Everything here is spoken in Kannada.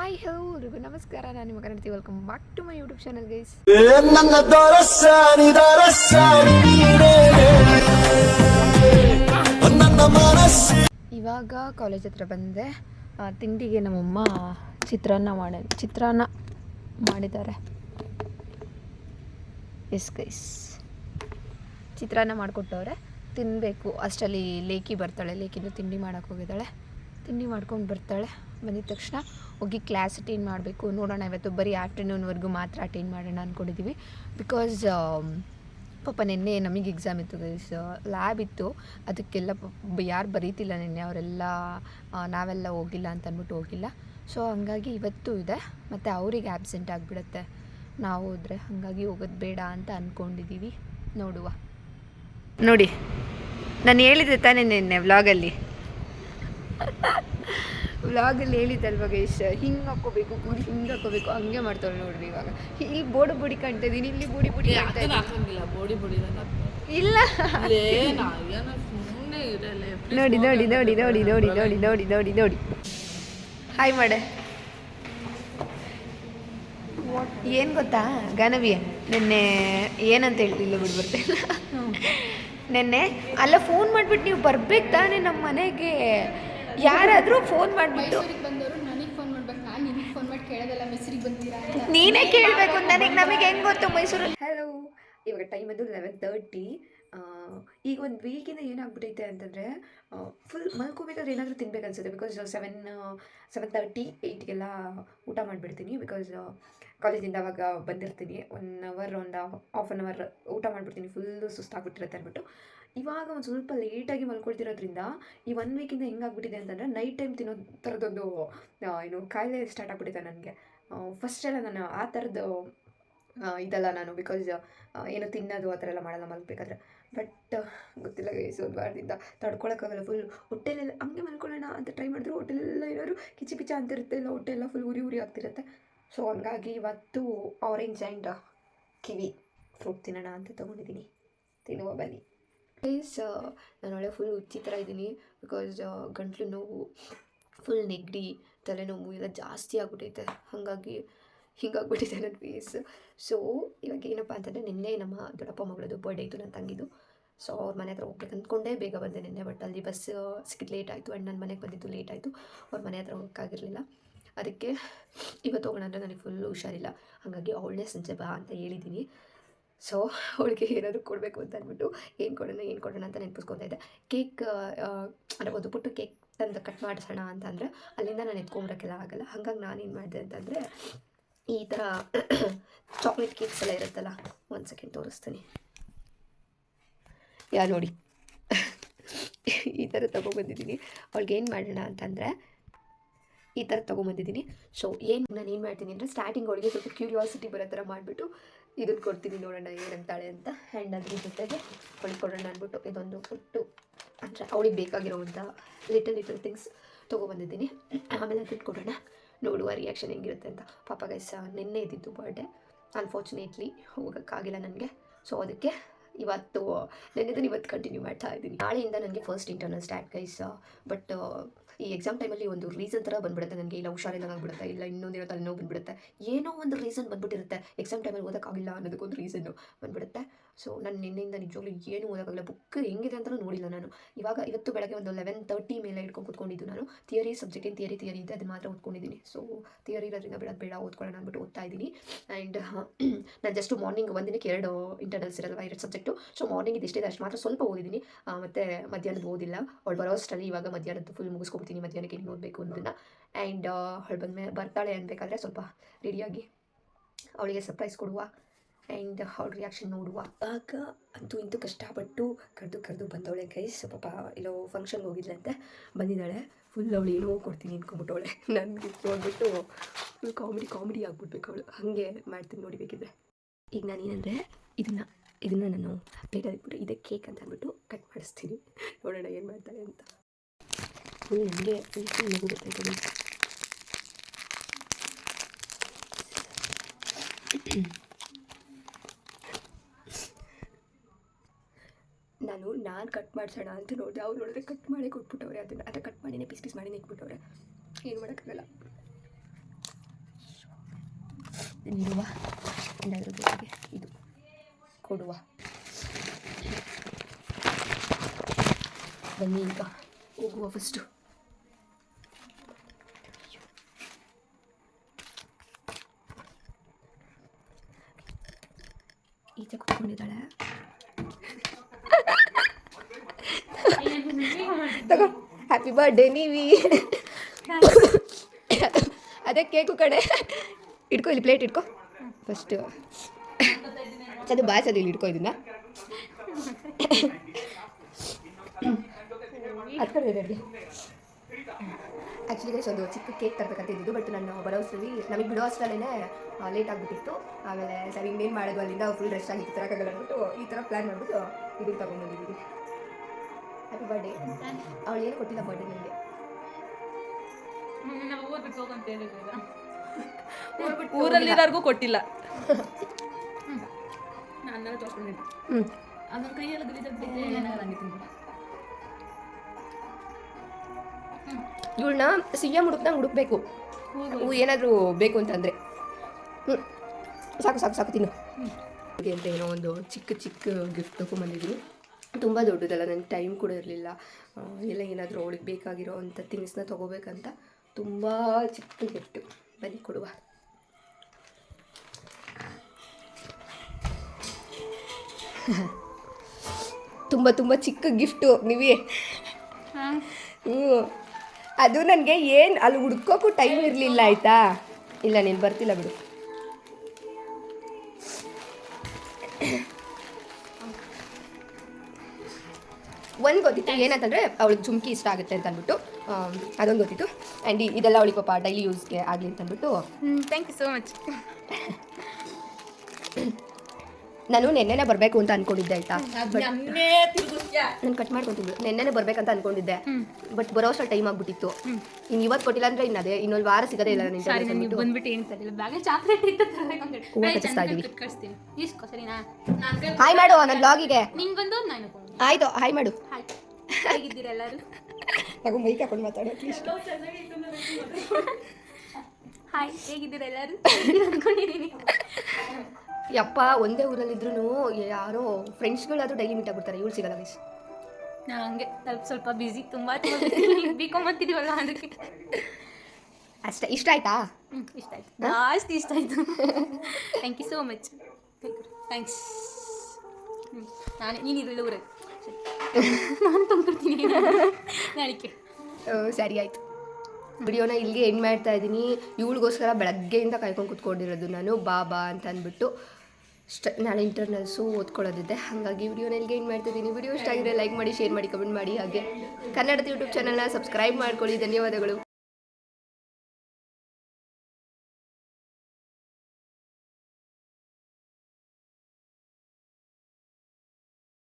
ಹಾಯ್ ಹಲೋ ಎಲ್ರಿಗೂ ನಮಸ್ಕಾರ. ನಾನು ನಿಮ್ಮ ಕನ್ನಡತಿ. Welcome back to my YouTube channel guys ಇವಾಗ ಕಾಲೇಜ್ ಹತ್ರ ಬಂದೆ. ತಿಂಡಿಗೆ ನಮ್ಮಮ್ಮ ಚಿತ್ರಾನ್ನ ಮಾಡ ಚಿತ್ರಾನ್ನ ಮಾಡಿದ್ದಾರೆ. ಎಸ್ ಗೈಸ್ ಚಿತ್ರಾನ್ನ ಮಾಡಿಕೊಟ್ಟವ್ರೆ. ತಿನ್ನಬೇಕು ಅಷ್ಟರಲ್ಲಿ ಲೇಕಿ ಬರ್ತಾಳೆ. ಲೇಖಿಂದು ತಿಂಡಿ ಮಾಡೋಕ್ಕೋಗಿದ್ದಾಳೆ ತಿಂಡಿ ಮಾಡ್ಕೊಂಡು ಬರ್ತಾಳೆ. ಬಂದಿದ ತಕ್ಷಣ ಹೋಗಿ ಕ್ಲಾಸ್ ಅಟೆಂಡ್ ಮಾಡಬೇಕು. ನೋಡೋಣ ಇವತ್ತು ಬರೀ ಆಫ್ಟರ್ನೂನ್ವರೆಗೂ ಮಾತ್ರ ಅಟೆಂಡ್ ಮಾಡೋಣ ಅಂದ್ಕೊಂಡಿದ್ದೀವಿ ಬಿಕಾಸ್ ಪಾಪ ನಿನ್ನೆ ನಮಗೆ ಎಕ್ಸಾಮ್ ಇತ್ತು ಗೈಸ್ ಲ್ಯಾಬ್ ಇತ್ತು. ಅದಕ್ಕೆಲ್ಲ ಯಾರು ಬರೀತಿಲ್ಲ ನಿನ್ನೆ. ಅವರೆಲ್ಲ ನಾವೆಲ್ಲ ಹೋಗಿಲ್ಲ ಅಂತ ಅಂದ್ಬಿಟ್ಟು ಹೋಗಿಲ್ಲ. ಸೊ ಹಂಗಾಗಿ ಇವತ್ತು ಇದೆ. ಮತ್ತು ಅವ್ರಿಗೆ ಆ್ಯಬ್ಸೆಂಟ್ ಆಗಿಬಿಡುತ್ತೆ. ನಾವು ಹೋದರೆ ಹಾಗಾಗಿ ಹೋಗೋದು ಬೇಡ ಅಂತ ಅಂದ್ಕೊಂಡಿದ್ದೀವಿ ನೋಡುವ. ನೋಡಿ, ನಾನು ಹೇಳಿದ್ದೆ ತಾನೇ ನಿನ್ನೆ ವ್ಲಾಗಲ್ಲಿ ವ್ಲಾಗಲ್ಲಿ ಹೇಳಿದ್ದಲ್ವ ಗೈಸ್ ಹಿಂಗೆ ಹಾಕೋಬೇಕು ಗುಡಿ ಹಿಂಗೆ ಹಾಕೋಬೇಕು ಹಂಗೆ ಮಾಡ್ತಾಳೆ ನೋಡ್ರಿ ಇವಾಗ. ಇಲ್ಲಿ ಬೋಡು ಬುಡಿ ಕಾಣ್ತಾ ಇದೀನಿ ಇಲ್ಲಿ ಬುಡಿ ಬುಡಿ ಕಾಣ್ತಾ ಇದೀನಿ. ಹಾಕಂಗಿಲ್ಲ ಬೋಡಿ ಬೋಡಿ ಇಲ್ಲ. ನೋಡಿ ನೋಡಿ ನೋಡಿ ನೋಡಿ ನೋಡಿ ನೋಡಿ ನೋಡಿ ನೋಡಿ ನೋಡಿ. ಹಾಯ್ ಮಾಡೆ. ಏನು ಗೊತ್ತಾ? ಗಾನವಿಯ ನಿನ್ನೆ ಏನಂತ ಹೇಳ್ತಿಲ್ಲ ಬಿಡ್ಬರ್ತಿಲ್ಲ ನಿನ್ನೆ ಅಲ್ಲ ಫೋನ್ ಮಾಡ್ಬಿಟ್ಟು ನೀವು ಬರ್ಬೇಕು ತಾನೇ ನಮ್ಮ ಮನೆಗೆ. ಯಾರಾದರೂ ಫೋನ್ ಮಾಡಿಬಿಟ್ಟು. ಮೈಸೂರಿಗೆ ಬಂದವರು ನನಗೆ ಫೋನ್ ಮಾಡ್ಬೇಕು ನಾನು ನಿನಗೆ ಫೋನ್ ಮಾಡಿ ಕೇಳೋದಲ್ಲ ಮೈಸೂರಿಗೆ ಬಂತೀರಾ ನೀನೇ ಕೇಳಬೇಕು ನನಗೆ ನಮಗೆ ಹೆಂಗೆ ಗೊತ್ತು ಮೈಸೂರು? ಹಲೋ ಇವಾಗ ಟೈಮ್ ಅದು ಲೆವೆನ್ ತರ್ಟಿ ಈಗ ಒಂದು ವೀಕಿಂದ ಏನಾಗ್ಬಿಟ್ಟೈತೆ ಅಂತಂದರೆ ಫುಲ್ ಮಲ್ಕೋಬೇಕಾದ್ರೆ ಏನಾದರೂ ತಿನ್ಬೇಕು ಅನ್ಸುತ್ತೆ ಬಿಕಾಸ್ ಸೆವೆನ್ ಸೆವೆನ್ ತರ್ಟಿ ಏಯ್ಟ್ಗೆಲ್ಲ ಊಟ ಮಾಡಿಬಿಡ್ತೀನಿ ಬಿಕಾಸ್ ಕಾಲೇಜಿಂದ ಅವಾಗ ಬಂದಿರ್ತೀನಿ. ಒನ್ ಅವರ್ ಒಂದು ಹಾಫ್ ಆನ್ ಅವರ್ ಊಟ ಮಾಡಿಬಿಡ್ತೀನಿ. ಫುಲ್ಲು ಸುಸ್ತಾಗ್ಬಿಟ್ಟಿರುತ್ತೆ ಅಂದ್ಬಿಟ್ಟು ಇವಾಗ ಒಂದು ಸ್ವಲ್ಪ ಲೇಟಾಗಿ ಮಲ್ಕೊಳ್ತಿರೋದ್ರಿಂದ ಈ ಒನ್ ವೀಕಿಂದ ಹೆಂಗಾಗ್ಬಿಟ್ಟಿದೆ ಅಂತಂದರೆ ನೈಟ್ ಟೈಮ್ ತಿನ್ನೋ ಥರದೊಂದು ಏನು ಕಾಯಿಲೆ ಸ್ಟಾರ್ಟ್ ಆಗ್ಬಿಟ್ಟಿದೆ ನನಗೆ. ಫಸ್ಟ್ ಎಲ್ಲ ನಾನು ಆ ಥರದ್ದು ಇದಲ್ಲ ನಾನು ಬಿಕಾಸ್ ಏನು ತಿನ್ನೋದು ಆ ಥರ ಎಲ್ಲ ಮಾಡಲ್ಲ ಮಲ್ಬೇಕಾದ್ರೆ ಬಟ್ ಗೊತ್ತಿಲ್ಲ ಒಂದು ವಾರದಿಂದ ತಡ್ಕೊಳಕ್ಕಾಗಲ್ಲ ಫುಲ್ ಹೊಟ್ಟೆಲೆಲ್ಲ ಹಂಗೆ ಮಲ್ಕೊಳ್ಳೋಣ ಅಂತ ಟ್ರೈ ಮಾಡಿದ್ರು. ಹೊಟ್ಟೆಲೆಲ್ಲ ಏನಾದ್ರು ಕಿಚಿ ಪಿಚ ಅಂತಿರುತ್ತೆ. ಇಲ್ಲ ಹೊಟ್ಟೆ ಎಲ್ಲ ಫುಲ್ ಉರಿ ಉರಿ ಆಗ್ತಿರುತ್ತೆ. ಸೊ ಹಂಗಾಗಿ ಇವತ್ತು ಆರೆಂಜ್ ಆ್ಯಂಡ್ ಕಿವಿ ಫ್ರೂಟ್ ತಿನ್ನೋಣ ಅಂತ ತೊಗೊಂಡಿದ್ದೀನಿ. ತಿನ್ನುವ, ಬನ್ನಿ. ಪ್ಲೀಸ್ ನಾನು ಒಳ್ಳೆ ಫುಲ್ ಹುಚ್ಚಿ ಥರ ಇದ್ದೀನಿ ಬಿಕಾಸ್ ಗಂಟ್ಲು ನೋವು ಫುಲ್ ನೆಗಡಿ, ತಲೆನೋವು ಎಲ್ಲ ಜಾಸ್ತಿ ಆಗಿಬಿಟ್ಟೈತೆ ಹಾಗಾಗಿ ಹಿಂಗಾಗ್ಬಿಟ್ಟಿದೆ ನನ್ನ ಫೇಸ್ ಸೊ ಇವಾಗ ಏನಪ್ಪ ಅಂತಂದರೆ ನಿನ್ನೆ ನಮ್ಮ ದೊಡ್ಡಪ್ಪ ಮಗಳದು ಬರ್ಡೇ ಇತ್ತು ನನ್ನ ತಂಗಿದು. ಸೊ ಅವ್ರ ಮನೆ ಹತ್ರ ಹೋಗ್ಬೇಕು ಅಂದ್ಕೊಂಡೇ ಬೇಗ ಬಂದೆ ನಿನ್ನೆ ಬಟ್ ಅಲ್ಲಿ ಬಸ್ ಸಿಕ್ಕಿದ್ದು ಲೇಟ್ ಆಯಿತು. ಆ್ಯಂಡ್ ನನ್ನ ಮನೆಗೆ ಬಂದಿದ್ದು ಲೇಟ್ ಆಯಿತು. ಅವ್ರ ಮನೆ ಹತ್ರ ಹೋಗೋಕ್ಕಾಗಿರಲಿಲ್ಲ. ಅದಕ್ಕೆ ಇವತ್ತು ಹೋಗೋಣ ಅಂದರೆ ನನಗೆ ಫುಲ್ಲು ಹುಷಾರಿಲ್ಲ. ಹಾಗಾಗಿ ಅವಳನ್ನೇ ಸಂಜೆ ಬಾ ಅಂತ ಹೇಳಿದ್ದೀನಿ ಸೊ ಅವಳಿಗೆ ಏನಾದರೂ ಕೊಡಬೇಕು ಅಂತ ಅಂದ್ಬಿಟ್ಟು ಏನು ಕೊಡೋಣ ಏನು ಕೊಡೋಣ ಅಂತ ನೆನಪಿಸ್ಕೊತಾ ಇದ್ದೆ. ಕೇಕ್ ಅಂದರೆ ಒಂದು ಪುಟ್ಟು ಕೇಕ್ ತಂದು ಕಟ್ ಮಾಡಿಸೋಣ ಅಂತ ಅಂದರೆ ಅಲ್ಲಿಂದ ನಾನು ಎತ್ಕೊಂಬರೋಕ್ಕೆಲ್ಲ ಆಗಲ್ಲ. ಹಾಗಾಗಿ ನಾನೇನು ಮಾಡಿದೆ ಅಂತಂದರೆ ಈ ಥರ ಚಾಕ್ಲೇಟ್ ಕೇಕ್ಸ್ ಎಲ್ಲ ಇರುತ್ತಲ್ಲ, ಒಂದು ಸೆಕೆಂಡ್ ತೋರಿಸ್ತೀನಿ. ಯಾ, ನೋಡಿ. ಈ ಥರ ತೊಗೊಬಂದಿದ್ದೀನಿ ಅವ್ಳಿಗೆ ಏನು ಮಾಡೋಣ ಅಂತಂದರೆ ಈ ಥರ ತೊಗೊಂಬಂದಿದ್ದೀನಿ. ಸೊ ಏನು ನಾನು ಏನು ಮಾಡ್ತೀನಿ ಅಂದರೆ ಸ್ಟಾರ್ಟಿಂಗ್ ಅವಳಿಗೆ ಸ್ವಲ್ಪ ಕ್ಯೂರಿಯಾಸಿಟಿ ಬರೋ ಥರ ಮಾಡಿಬಿಟ್ಟು ಇದನ್ನು ಕೊಡ್ತೀನಿ ನೋಡೋಣ ಏನಂತಾಳೆ ಅಂತ. ಆ್ಯಂಡ್ ಅದ್ರ ಜೊತೆಗೆ ಕೊಡೋಣ ಅಂದ್ಬಿಟ್ಟು ಇದೊಂದು ಕೊಟ್ಟು ಅಂದರೆ ಅವಳಿಗೆ ಬೇಕಾಗಿರೋವಂಥ ಲಿಟಲ್ ಲಿಟಲ್ ಥಿಂಗ್ಸ್ ತೊಗೊಬಂದಿದ್ದೀನಿ. ಆಮೇಲೆ ಅದನ್ನು ಕೊಡೋಣ. ನೋಡುವ ರಿಯಾಕ್ಷನ್ ಹೆಂಗಿರುತ್ತೆ ಅಂತ. ಪಾಪ ಗೈಸ ನಿನ್ನೆ ಇದ್ದಿದ್ದು ಬರ್ಡೇ ಅನ್ಫಾರ್ಚುನೇಟ್ಲಿ ಹೋಗೋಕ್ಕಾಗಿಲ್ಲ ನನಗೆ. ಸೊ ಅದಕ್ಕೆ ಇವತ್ತು ನೆನ್ನೆದನ್ನು ಇವತ್ತು ಕಂಟಿನ್ಯೂ ಮಾಡ್ತಾ ಇದ್ದೀನಿ. ನಾಳೆಯಿಂದ ನನಗೆ first internal start guys but ಈ ಎಕ್ಸಾಮ್ ಟೈಮಲ್ಲಿ ಒಂದು ರೀಸನ್ ಥರ ಬಂದ್ಬಿಡುತ್ತೆ. ನನಗೆ ಇಲ್ಲ ಹುಷಾರಿಲ್ಲ ಆಗ್ಬಿಡುತ್ತೆ ಇಲ್ಲ ಇನ್ನೊಂದಿರೋ ತಲೆನೋವು ಬಂದ್ಬಿಡುತ್ತೆ. ಏನೋ ಒಂದು ರೀಸನ್ ಬಂದ್ಬಿಟ್ಟಿರುತ್ತೆ. ಎಕ್ಸಾಮ್ ಟೈಮಲ್ಲಿ ಓದೋಕ್ಕಾಗಿಲ್ಲ ಅನ್ನೋದಕ್ಕೊಂದು ರೀಸನ್ನು ಬಂದ್ಬಿಡುತ್ತೆ. ಸೊ ನಾನು ನಿನ್ನೆಯಿಂದ ನಿಜವಾಗ್ಲೂ ಏನು ಓದೋಕ್ಕಾಗಲ್ಲ. ಬುಕ್ ಹೆಂಗಿದೆ ಅಂತಲೂ ನೋಡಿಲ್ಲ ನಾನು. ಇವಾಗ ಇವತ್ತು ಬೆಳಗ್ಗೆ ಒಂದು ಲೆವೆನ್ ತರ್ಟಿ ಮೇಲೆ ಇಟ್ಕೊಂಡು ಕೂತ್ಕೊಂಡಿದ್ದು ನಾನು. ಥಿಯರಿ ಸಬ್ಜೆಕ್ಟ್ ಏನು ಥಿಯರಿ ಥಿಯರಿ ಇದೆ ಅದನ್ನು ಮಾತ್ರ ಓದ್ಕೊಂಡಿದ್ದೀನಿ. ಸೊ ಥಿಯರಿ ಇರೋದ್ರಿಂದ ಬೇಡ ಬೇಡ, ಓದ್ಕೊಳ್ಳೋಣ ಅಂದ್ಬಿಟ್ಟು ಓದ್ತಾ ಇದ್ದೀನಿ. ಆ್ಯಂಡ್ ನಾನು ಜಸ್ಟ್ ಮಾರ್ನಿಂಗ್ ಒಂದಿನಕ್ಕೆ ಎರಡು ಇಂಟರ್ನಲ್ಸ್ ಇರಲ್ವ ಎರಡು ಸಬ್ಜೆಕ್ಟು ಸೊ ಮಾರ್ನಿಂಗ್ ಇದಿಷ್ಟಿದೆ, ಅಷ್ಟು ಮಾತ್ರ ಸ್ವಲ್ಪ ಓದಿದ್ದೀನಿ. ಮತ್ತು ಮಧ್ಯಾಹ್ನದ ಓದಿಲ್ಲ. ಅವಳು ಬರೋ ಅಷ್ಟರಲ್ಲಿ ಇವಾಗ ಮಧ್ಯಾಹ್ನದ್ದು ಫುಲ್ ಮುಗಿಸ್ಕೊಬಿಡ್ತೀನಿ ಮಧ್ಯಾಹ್ನಕ್ಕೆ ಏನು ಓದಬೇಕು ಅನ್ನೋದನ್ನು. ಆ್ಯಂಡ್ ಅವಳು ಬಂದ ಮೇಲೆ ಬರ್ತಾಳೆ ಅನ್ಬೇಕಾದ್ರೆ ಸ್ವಲ್ಪ ರೆಡಿಯಾಗಿ ಅವಳಿಗೆ ಸರ್ಪ್ರೈಸ್ ಕೊಡುವ ಆ್ಯಂಡ್ ಅವಳ ರಿಯಾಕ್ಷನ್ ನೋಡುವ. ಆಗ ಅಂತೂ ಇಂತೂ ಕಷ್ಟಪಟ್ಟು ಕರೆದು ಕರೆದು ಬಂದವಳೆ ಗೈಸ್ ಪಾಪ ಇಲ್ಲೋ ಫಂಕ್ಷನ್ಗೆ ಹೋಗಿದ್ಲಂತೆ. ಬಂದಿದ್ದಾಳೆ. ಫುಲ್ ಅವಳು ಏನೋ ಕೊಡ್ತೀನಿ ಅಂದ್ಕೊಂಬಿಟ್ಟವಳೆ ನನಗೆ ನೋಡಿಬಿಟ್ಟು ಫುಲ್ ಕಾಮಿಡಿ ಕಾಮಿಡಿ ಆಗಿಬಿಡ್ಬೇಕು ಅವಳು. ಹಾಗೆ ಮಾಡ್ತೀನಿ ನೋಡಿ ಬೇಕಿದ್ರೆ. ಈಗ ನಾನೇನಂದರೆ ಇದನ್ನು ಇದನ್ನು ನಾನು ಪ್ಲೇಟಲ್ಲಿ ಇಟ್ಬಿಟ್ಟು ಇದೇ ಕೇಕ್ ಅಂತ ಅಂದ್ಬಿಟ್ಟು ಕಟ್ ಮಾಡಿಸ್ತೀನಿ. ನೋಡೋಣ ಏನು ಮಾಡ್ತಾಳೆ ಅಂತ. ಫುಲ್ ನನಗೆ ಫುಲ್ 먹어도 ನಗು ನಾನು ನಾನು ಕಟ್ ಮಾಡಿಸೋಣ ಅಂತ ನೋಡಿದೆ. ಅವ್ರು ನೋಡಿದ್ರೆ ಕಟ್ ಮಾಡಿ ಕೊಟ್ಬಿಟ್ಟವ್ರೆ. ಅದನ್ನು ಅದು ಕಟ್ ಮಾಡಿನೇ ಪೀಸ್ ಪೀಸ್ ಮಾಡಿನೇ ಇಟ್ಬಿಟ್ಟವ್ರೆ. ಏನು ಮಾಡೋಕ್ಕಾಗಲ್ಲ. ನೀಡುವ ಏನಾದರೂ ಜೊತೆಗೆ ಇದು ಕೊಡುವ. ಬನ್ನಿ ಈಗ ಹೋಗುವ ಫಸ್ಟು ಈಚೆ ಕುತ್ಕೊಂಡಿದ್ದಾಳೆ. ತಗೋ ಹ್ಯಾಪಿ ಬರ್ಡೇ ನೀವಿ. ಅದೇ ಕೇಕು ಕಡೆ. ಇಟ್ಕೊ, ಇಲ್ಲಿ ಪ್ಲೇಟ್ ಇಟ್ಕೋ. ಫಸ್ಟು ಅದು ಬಾಸದು ಇಲ್ಲಿ ಇಟ್ಕೊ ಇದನ್ನ. ಅದು ಕಡೆ ಆ್ಯಕ್ಚುಲಿ ಗೈಸ್ ಒಂದು ಚಿಕ್ಕ ಕೇಕ್ ತರಬೇಕಂತ ಇದ್ದಿದ್ದು ಬಟ್ ನಾನು ಬರೋ ಅಷ್ಟರಲ್ಲಿ ನಮಗೆ ಬಿಡೋ ಅಷ್ಟರಲ್ಲೇ ಲೇಟ್ ಆಗಿಬಿಟ್ಟಿತ್ತು. ಆಮೇಲೆ ಸರಿ ಇನ್ನೇನು ಮಾಡೋದು? ಅಲ್ಲಿಂದ ಫುಲ್ ರೆಸ್ಟ್ ಆಗಿತ್ತು ತರಕಾಗಲ್ಲ ಅಂದ್ಬಿಟ್ಟು ಈ ಥರ ಪ್ಲ್ಯಾನ್ ಮಾಡಿಬಿಟ್ಟು ಇದನ್ನು ತೊಗೊಂಡ್ಬಂದಿದ್ದೀವಿ ಹ್ಯಾಪಿ ಬರ್ಡೇ ಅವಳು ಏನು ಕೊಟ್ಟಿಲ್ಲ ಬರ್ಡೇ ನನಗೆ ಊರಲ್ಲಿರೋರ್ಗೂ ಕೊಟ್ಟಿಲ್ಲ. ಹ್ಞೂ ಅದನ್ನ ಕೈಯೆಲ್ಲ ಇವಳನ್ನ ಸಿ ಎಂ ಹುಡುಕ್ದಂಗೆ ಹುಡುಕ್ಬೇಕು ಹೂ ಏನಾದರೂ ಬೇಕು ಅಂತಂದರೆ ಹ್ಞೂ ಸಾಕು ಸಾಕು ಸಾಕು ತಿನ್ನು. ಹಾಗೆ ಅಂತ ಏನೋ ಒಂದು ಚಿಕ್ಕ ಚಿಕ್ಕ ಗಿಫ್ಟ್ ತೊಗೊಂಬಂದಿದ್ದೀನಿ ತುಂಬ ದೊಡ್ಡದಲ್ಲ ನನಗೆ ಟೈಮ್ ಕೂಡ ಇರಲಿಲ್ಲ. ಎಲ್ಲ ಏನಾದರೂ ಅವಳಿಗೆ ಬೇಕಾಗಿರೋ ಅಂಥ ಥಿಂಗ್ಸ್ನ ತೊಗೋಬೇಕಂತ ತುಂಬ ಚಿಕ್ಕ ಗಿಫ್ಟು ಬನ್ನಿ ಕೊಡುವ. ತುಂಬ ತುಂಬ ಚಿಕ್ಕ ಗಿಫ್ಟು ನೀವೇ. ಹ್ಞೂ ಅದು ನನಗೆ ಏನು, ಅಲ್ಲಿ ಹುಡ್ಕೋಕ್ಕೂ ಟೈಮ್ ಇರಲಿಲ್ಲ, ಆಯಿತಾ? ಇಲ್ಲ, ನೀನು ಬರ್ತಿಲ್ಲ ಬಿಡು. ಒಂದು ಗೊತ್ತಿತ್ತು, ಏನಂತಂದರೆ ಅವಳಿಗೆ ಜುಮ್ಕಿ ಇಷ್ಟ ಆಗುತ್ತೆ ಅಂತ ಅಂದ್ಬಿಟ್ಟು ಅದೊಂದು ಗೊತ್ತಿತ್ತು. ಆ್ಯಂಡ್ ಇದೆಲ್ಲ ಅವಳಿಗೆ ಪಾಪ ಡೈಲಿ ಯೂಸ್ಗೆ ಆಗಲಿ ಅಂತಂದ್ಬಿಟ್ಟು ಥ್ಯಾಂಕ್ ಯು ಸೋ ಮಚ್ ನಾನು ನಿನ್ನೆನೆ ಬರಬೇಕು ಅಂತ ಅನ್ಕೊಂಡಿದ್ದೆ ಆಯ್ತಾ? ನಾನು ಕಟ್ ಮಾಡ್ಕೊತಿದ್ದು ನೆನ್ನೆನೇ ಬರ್ಬೇಕಂತ ಅನ್ಕೊಂಡಿದ್ದೆ. ಬಟ್ ಬರೋ ಅಷ್ಟು ಟೈಮ್ ಆಗ್ಬಿಟ್ಟಿತ್ತು. ಇನ್ನು ಇವತ್ತು ಕೊಟ್ಟಿಲ್ಲ ಅಂದ್ರೆ ಇನ್ನ ಅದೇ ಇನ್ನೊಂದು ವಾರ ಸಿಗದೇ ಇಲ್ಲ ನಾನು ಬಂದ್ಬಿಟ್ಟು. ಏನು ತರಲಿಲ್ಲ ಬ್ಯಾಗ ಚಾಕ್ಲೇಟ್ ನಾನು ಹಾಯ್ ಮಾಡು ನನ್ನ ಬ್ಲಾಗಿಗೆ ನಿಂಗೊಂದು ನಾನು ಆಯಿತು ಹಾಯ್ ಮಾಡು. ಹೇಗಿದ್ದೀರ ಎಲ್ಲರೂ? ತಗೋ ಮೈಕ್ ಹಾಕೊಂಡು ಮಾತಾಡೋ ಹಾಯ್ ಹೇಗಿದ್ದೀರಾ ಎಲ್ಲರೂ? ಅನ್ಕೊಂಡಿದ್ದೀನಿ. ಯಪ್ಪ ಒಂದೇ ಊರಲ್ಲಿದ್ರು ಯಾರೋ ಫ್ರೆಂಡ್ಸ್ಗಳಾದ್ರೂ ಡೈಲಿ ಮೀಟ್ ಆಗ್ಬಿಡ್ತಾರೆ. ಇವ್ಳು ಸಿಗಲ್ಲ ಗೈಸ್ ನಾ ಹಂಗೆ ಸ್ವಲ್ಪ ಸ್ವಲ್ಪ ಬ್ಯುಸಿ ತುಂಬ ಬಿಕೊಂಬತ್ತಿದೀವಲ್ಲ ಅದಕ್ಕೆ. ಅಷ್ಟೇ ಇಷ್ಟ ಆಯ್ತಾ? ಹ್ಞೂ ಇಷ್ಟ ಆಯ್ತು. ಜಾಸ್ತಿ ಇಷ್ಟ ಆಯಿತು. Thank you so much thanks ಹ್ಞೂ ನಾನು ನೀನು ಇರಲಿಲ್ಲ ಊರಲ್ಲಿ. ನಾನು ತಂದ್ಕೊಡ್ತೀನಿ ನಾಳಿಕೆ ಸರಿ ಆಯ್ತು. ವಿಡಿಯೋನ ಇಲ್ಲಿಗೆ ಎಂಡ್ ಮಾಡ್ತಾ ಇದ್ದೀನಿ. ಇವಳಿಗೋಸ್ಕರ ಬೆಳಗ್ಗೆಯಿಂದ ಕಾಯ್ಕೊಂಡು ಕುತ್ಕೊಂಡಿರೋದು ನಾನು ಬಾಬಾ ಅಂತ ಅಂದ್ಬಿಟ್ಟು. ಸ್ಟ, ನಾಳೆ ಇಂಟರ್ನಲ್ಸು ಓದ್ಕೊಳ್ಳೋದಿದ್ದೆ ಹಾಗಾಗಿ ವಿಡಿಯೋನ ಇಲ್ಲಿಗೆ ಏನು ಮಾಡ್ತಿದ್ದೀನಿ. ವಿಡಿಯೋ ಇಷ್ಟ ಆಗಿದ್ರೆ ಲೈಕ್ ಮಾಡಿ ಶೇರ್ ಮಾಡಿ ಕಮೆಂಟ್ ಮಾಡಿ. ಹಾಗೆ ಕನ್ನಡದ ಯೂಟ್ಯೂಬ್ ಚಾನಲ್ನ ಸಬ್ಸ್ಕ್ರೈಬ್ ಮಾಡ್ಕೊಳ್ಳಿ. ಧನ್ಯವಾದಗಳು.